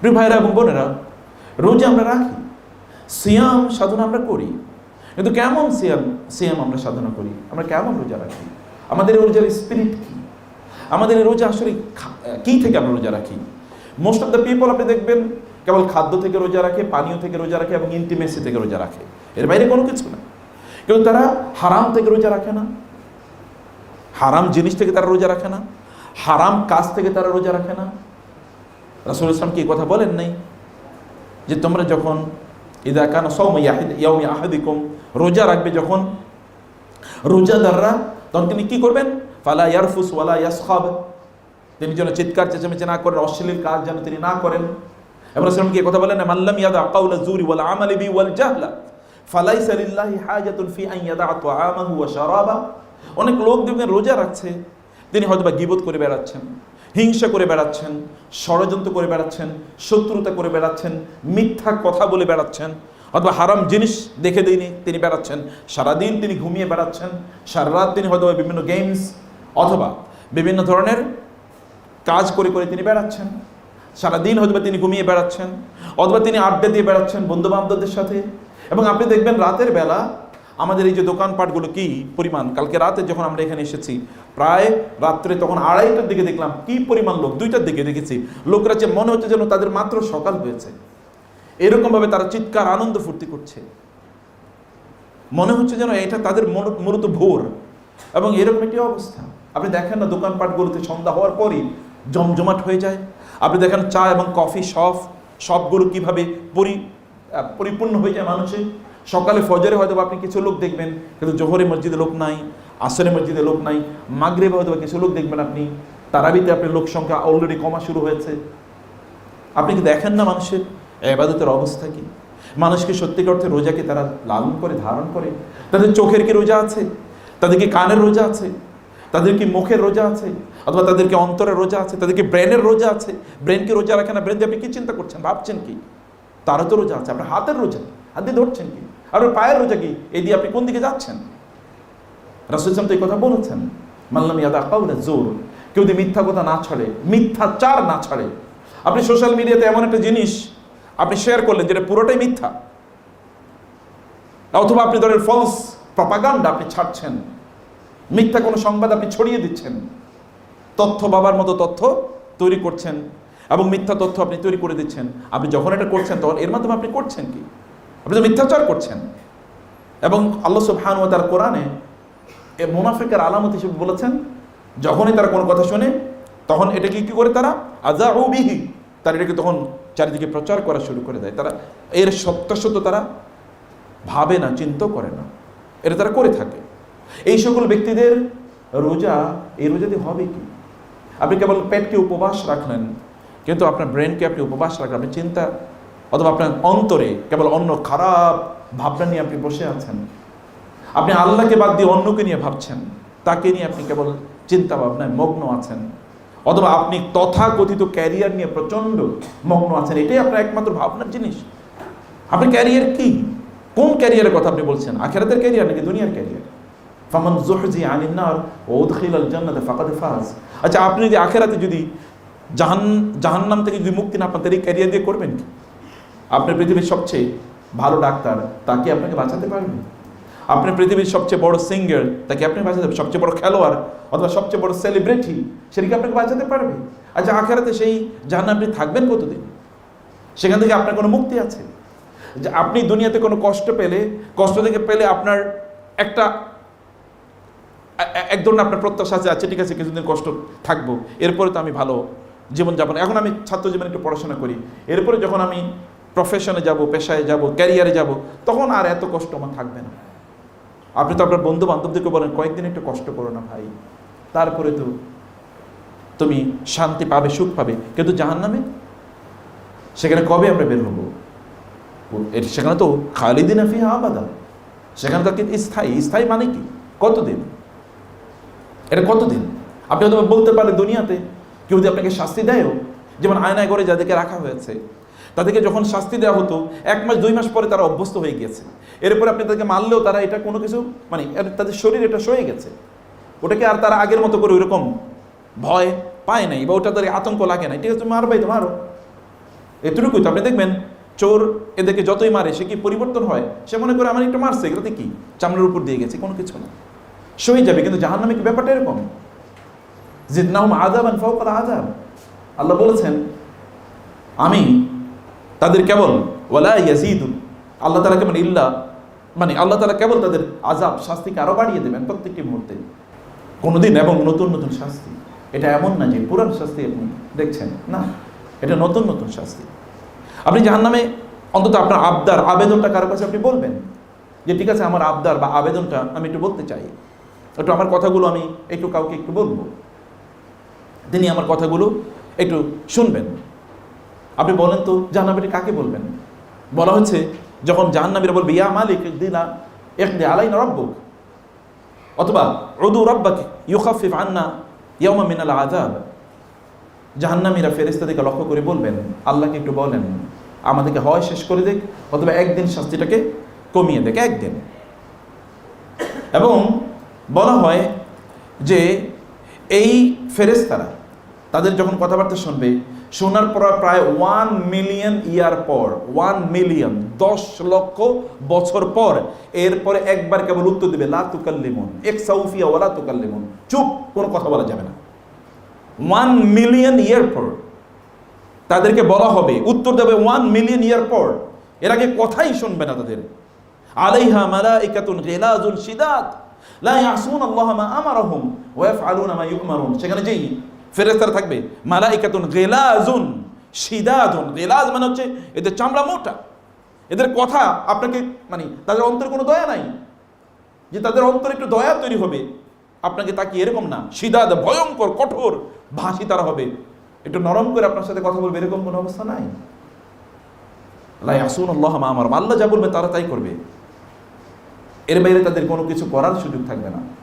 প্রিয় ভাইরা এবং বোনেরা, রোজা আমরা রাখি, সিয়াম সাধনা আমরা করি। কিন্তু কেমন সিয়াম সিয়াম আমরা সাধনা করি? আমরা কেমন রোজা রাখি? আমাদের রোজার স্পিরিট কি? আমাদের রোজা আসলে কি থেকে আমরা রোজা রাখি? মোস্ট অফ দ্য পিপল আপনি দেখবেন কেবল খাদ্য থেকে রোজা রাখে, পানীয় থেকে রোজা রাখে এবং ইন্টিমেসি থেকে রোজা রাখে। এর বাইরে কোনো কিছু না। কিন্তু তারা হারাম থেকে রোজা রাখে না। হারাম জিনিস থেকে তারা রোজা রাখে না। হারাম কাজ থেকে তারা রোজা রাখে না। রাসুল ইসলাম কি কথা বলেন নাই? যে তোমরা যখন ইদা কান সৌম আহাদিকুম, রোজা রাখবে যখন রোজাদাররা, তখন তিনি কি করবেন? ফালা ইয়ারফুস ওয়ালা ইয়াসখাব। তিনি যেন চিৎকার, চেঁচামেচি না করেন, অশ্লীল কাজ যেন তিনি না করেন। এবং রাসূল কি কথা বলেন মাল্লাম ইয়াদা কাউলা জুরি ওয়াল আমালি বি ওয়াল জাহলা, ফালাইসা লিল্লাহি হাজাতুন ফি আন ইয়াদা তাআমাহু ওয়া শারাবা। অনেক লোক দেখবেন রোজা রাখছে তিনি হয়তো বা গিবত করে বেড়াচ্ছেন, হিংসা করে বেড়াচ্ছেন, ষড়যন্ত্র করে বেড়াচ্ছেন, শত্রুতা করে বেড়াচ্ছেন, মিথ্যা কথা বলে বেড়াচ্ছেন, অথবা হারাম জিনিস দেখে দিনই তিনি বেড়াচ্ছেন। সারাদিন তিনি ঘুমিয়ে বেড়াচ্ছেন সারা রাত তিনি হয়তো বিভিন্ন গেমস অথবা বিভিন্ন ধরনের কাজ করে করে তিনি বেড়াচ্ছেন। সারাদিন হয়তো বা তিনি ঘুমিয়ে বেড়াচ্ছেন, অথবা তিনি আড্ডা দিয়ে বেড়াচ্ছেন বন্ধু বান্ধবদের সাথে। এবং আপনি দেখবেন রাতের বেলা আমাদের এই যে দোকানপাটগুলো কি পরিমাণ? কালকে রাতে যখন আমরা এখানে এসেছি, প্রায় রাত্রে তখন আড়াইটার দিকে দেখলাম কি পরিমাণ লোক, দুইটার দিকে দেখেছি। লোকরা যে মনে হচ্ছে যেন তাদের মাত্র সকাল হয়েছে। এরকমভাবে তারা চিৎকার, আনন্দ ফুর্তি করছে। মনে হচ্ছে যেন এটা তাদের মূল- মূলত ভোর। এবং এরকম একটি অবস্থা। আপনি দেখেন না দোকানপাটগুলোতে সন্ধ্যা হওয়ার পরই জমজমাট হয়ে যায়। আপনি দেখেন চা এবং কফি সব, সবগুলো কীভাবে পরি পরিপূর্ণ হয়ে যায় মানুষে সকালে ফজরে হয়তো আপনি কিছু লোক দেখবেন, কিন্তু জোহরে মসজিদে লোক নাই আসরে মসজিদে লোক নাই, মাগরেবে হয়তো কিছু লোক দেখবেন আপনি, তারাবিতে আপনার লোক সংখ্যা অলরেডি কমা শুরু হয়েছে। আপনি কি দেখেন না মানুষের এবাদতের অবস্থা কি? মানুষকে সত্যিকার অর্থে রোজাকে তারা লালন করে, ধারণ করে? তাদের চোখের কি রোজা আছে? তাদের কি কানের রোজা আছে? তাদের কি মুখের রোজা আছে? অথবা তাদেরকে অন্তরের রোজা আছে? তাদেরকে ব্রেনের রোজা আছে? ব্রেনকে রোজা রাখে না? ব্রেন দিয়ে আপনি কি চিন্তা করছেন? ভাবছেন কি? তারও তো রোজা আছে, আপনার হাতের রোজা, হাত দিয়ে ধরছেন কি? আপনার পায়ের রোজা কি? এই দিয়ে আপনি কোন দিকে যাচ্ছেন? রাসুল ইসলাম তো এই কথা বলেছেন মাল্লাম ইয়াদা কাউলে জোর কেউ যদি মিথ্যা কথা না ছড়ে মিথ্যাচার না ছাড়ে। আপনি সোশ্যাল মিডিয়াতে এমন একটা জিনিস আপনি শেয়ার করলেন যেটা পুরোটাই মিথ্যা। অথবা আপনি ধরেন ফলস প্রপাগান্ডা আপনি ছাড়ছেন। মিথ্যা কোনো সংবাদ আপনি ছড়িয়ে দিচ্ছেন। তথ্য বাবার মতো তথ্য তৈরি করছেন এবং মিথ্যা তথ্য আপনি তৈরি করে দিচ্ছেন। আপনি যখন এটা করছেন তখন এর মাধ্যমে আপনি করছেন কি? আপনি তো মিথ্যাচার করছেন। এবং আল্লাহ সুবহান তার কোরআনে এ মুনাফিকের আলামত হিসেবে বলেছেন, যখনই তারা কোনো কথা শোনে, তখন এটাকে কি করে তারা? আজা ও বিহি, তারা এটাকে তখন চারিদিকে প্রচার করা শুরু করে দেয়। তারা এর সত্য সত্য তারা ভাবে না, চিন্তা করে না। এটা তারা করে থাকে। এই সকল ব্যক্তিদের রোজা, এই রোজাতে হবে কি? আপনি কেবল পেটকে উপবাস রাখলেন, কিন্তু আপনার ব্রেনকে আপনি উপবাস রাখলেন, আপনি চিন্তা অথবা আপনার অন্তরে কেবল অন্য খারাপ ভাবনা নিয়ে আপনি বসে আছেন। আপনি আল্লাহকে বাদ দিয়ে অন্যকে নিয়ে ভাবছেন। তাকে নিয়ে আপনি কেবল চিন্তা ভাবনায় মগ্ন আছেন। অথবা আপনি তথাকথিত ক্যারিয়ার নিয়ে প্রচণ্ড মগ্ন আছেন। এটাই আপনার একমাত্র ভাবনার জিনিস। আপনার ক্যারিয়ার কি? কোন ক্যারিয়ারের কথা আপনি বলছেন? আখেরাতের ক্যারিয়ার নাকি দুনিয়ার ক্যারিয়ার ফামান জোহজি আনিন্নার ও উদখিল আল জান্নাতে ফাকাদ ফাজ। আচ্ছা আপনি যদি আখেরাতে যদি জাহান জাহান্নাম থেকে যদি মুক্তি না পান, তাহলে ক্যারিয়ার দিয়ে করবেন কি? আপনি পৃথিবীর সবচেয়ে ভালো ডাক্তার তাকে আপনাকে বাঁচাতে পারবে? আপনি পৃথিবীর সবচেয়ে বড় সিঙ্গার তাকে আপনি বাঁচাতে সবচেয়ে বড় খেলোয়াড় অথবা সবচেয়ে বড় সেলিব্রিটি সেটাকে আপনাকে বাঁচাতে পারবে? আচ্ছা আখেরাতে সেই জাহান্নামে আপনি থাকবেন কতদিন? সেখান থেকে আপনার কোনো মুক্তি আছে? যে আপনি দুনিয়াতে কোনো কষ্ট পেলে, কষ্ট থেকে পেলে আপনার একটা, এক ধরনের আপনার প্রত্যাশা আছে আচ্ছা ঠিক আছে, কিছুদিন কষ্ট থাকব, এরপরে তো আমি ভালো জীবনযাপন। এখন আমি ছাত্র জীবনে একটু পড়াশোনা করি। এরপরে যখন আমি প্রফেশনে যাব, পেশায় যাব ক্যারিয়ারে যাব, তখন আর এত কষ্ট আমার থাকবে না। আপনি তো আপনার বন্ধু বান্ধবদেরকে বলেন, কয়েকদিন একটু কষ্ট করো না ভাই। তারপরে তো তুমি শান্তি পাবে, সুখ পাবে। কিন্তু জাহান নামে সেখানে কবে আমরা বের হব? সেখানে তো খালিদিন আফি আবাদা। সেখানে তো স্থায়ী। স্থায়ী মানে কি? কতদিন? এটা কতদিন? আপনি হয়তো বলতে পারেন দুনিয়াতে, কেউ যদি আপনাকে শাস্তি দেয়ও, যেমন আয়নায় করে যাদেরকে রাখা হয়েছে তাদেরকে যখন শাস্তি দেওয়া হতো, এক মাস, দুই মাস পরে তারা অভ্যস্ত হয়ে গিয়েছে। এরপরে আপনি তাদেরকে মারলেও তারা এটা কোনো কিছু মানে তাদের শরীর এটা সয়ে গেছে। ওটাকে আর তারা আগের মতো করে ওইরকম ভয় পায় নাই বা ওটা তাদের আতঙ্ক লাগে নাই। ঠিক আছে, তুমি মারবাই তো, মারো। এতটুকুই তো আপনি দেখবেন, চোর এদেরকে যতই মারে, সে কি পরিবর্তন হয়? সে মনে করে, আমার একটু মারছে, এগুলোতে কি? চামড়ার উপর দিয়ে গেছে, কোনো কিছু না। সই যাবে, কিন্তু জাহান নামে কি ব্যাপারটা এরকম? জিদনাহুম আযাবান ফাওকাল আযাব। আল্লাহ বলেছেন, আমি তাদের কেবল, ওয়ালা আল্লাহ তাআলা কেবল ইল্লা মানে আল্লাহ তালা কেবল তাদের আযাব শাস্তিকে আরও বাড়িয়ে দেবেন প্রত্যেকটি মুহূর্তে। কোনোদিন এবং নতুন নতুন শাস্তি। এটা এমন না যে পুরান শাস্তি আপনি দেখছেন। না, এটা নতুন নতুন শাস্তি। আপনি জাহান নামে অন্তত আপনার আবদার, আবেদনটা কারও কাছে আপনি বলবেন? যে ঠিক আছে, আমার আবদার বা আবেদনটা আমি একটু বলতে চাই। একটু আমার কথাগুলো আমি একটু কাউকে একটু বলব? তিনি আমার কথাগুলো একটু শুনবেন। আপনি বলেন তো জাহান্নামীটি কাকে বলবেন? বলা হচ্ছে যখন জাহান্নামীরা বলবে, ইয়া মালিক দিনা একদে আলাই না রব্বুক অথবা রদু রব্বাকে ইউখাফিফ আন্না ইয়ামা মিনাল আজাব জাহান্নামীরা ফেরেস্তাদেরকে লক্ষ্য করে বলবেন, আল্লাহকে একটু বলেন, আমাদেরকে হয় শেষ করে দেখ, অথবা একদিন শাস্তিটাকে কমিয়ে দেখ, একদিন এবং বলা হয় যে, এই ফেরেস্তারা তাদের যখন কথাবার্তা শুনবে, শোনার পর প্রায় ওয়ান মিলিয়ন ইয়ার পর ওয়ান মিলিয়ন দশ লক্ষ বছর পর, এরপরে একবার কেবল উত্তর দেবে, লা তুকাল্লিমুন এক সাউফিয়া ওয়ালা তুকাল্লিমুন। চুপ, কোনো কথা বলা যাবে না। ওয়ান মিলিয়ন ইয়ার পর, তাদেরকে বলা হবে, উত্তর দেবে ওয়ান মিলিয়ন ইয়ার পর। এর আগে কথাই শুনবে না তাদের। আলাইহা মালাইকাতুন গিলাজুন শিদাত লা ইয়াসুন আল্লাহ মা আমারহুম, ওয়া ইয়াফআলুনা মা ইউমারুন। সেখানে যেই ফেরেশতারা থাকবে। মালাইকাতুন গিলাজুন শিদাতুন গিলাজ মানে হচ্ছে এদের চামড়া মোটা। এদের কথা আপনাকে মানে তাদের অন্তরে কোনো দয়া নাই। যে তাদের অন্তরে একটু দয়া তৈরি হবে, আপনাকে তাকে এরকম না? সিদাদ ভয়ঙ্কর, কঠোর ভাষী তারা হবে। একটু নরম করে আপনার সাথে কথা বলবে, এরকম কোনো অবস্থা নাই। লাই আসুন আল্লাহ আমার আল্লাহ যা বলবে তারা তাই করবে। এর বাইরে তাদের কোনো কিছু করার সুযোগ থাকবে না।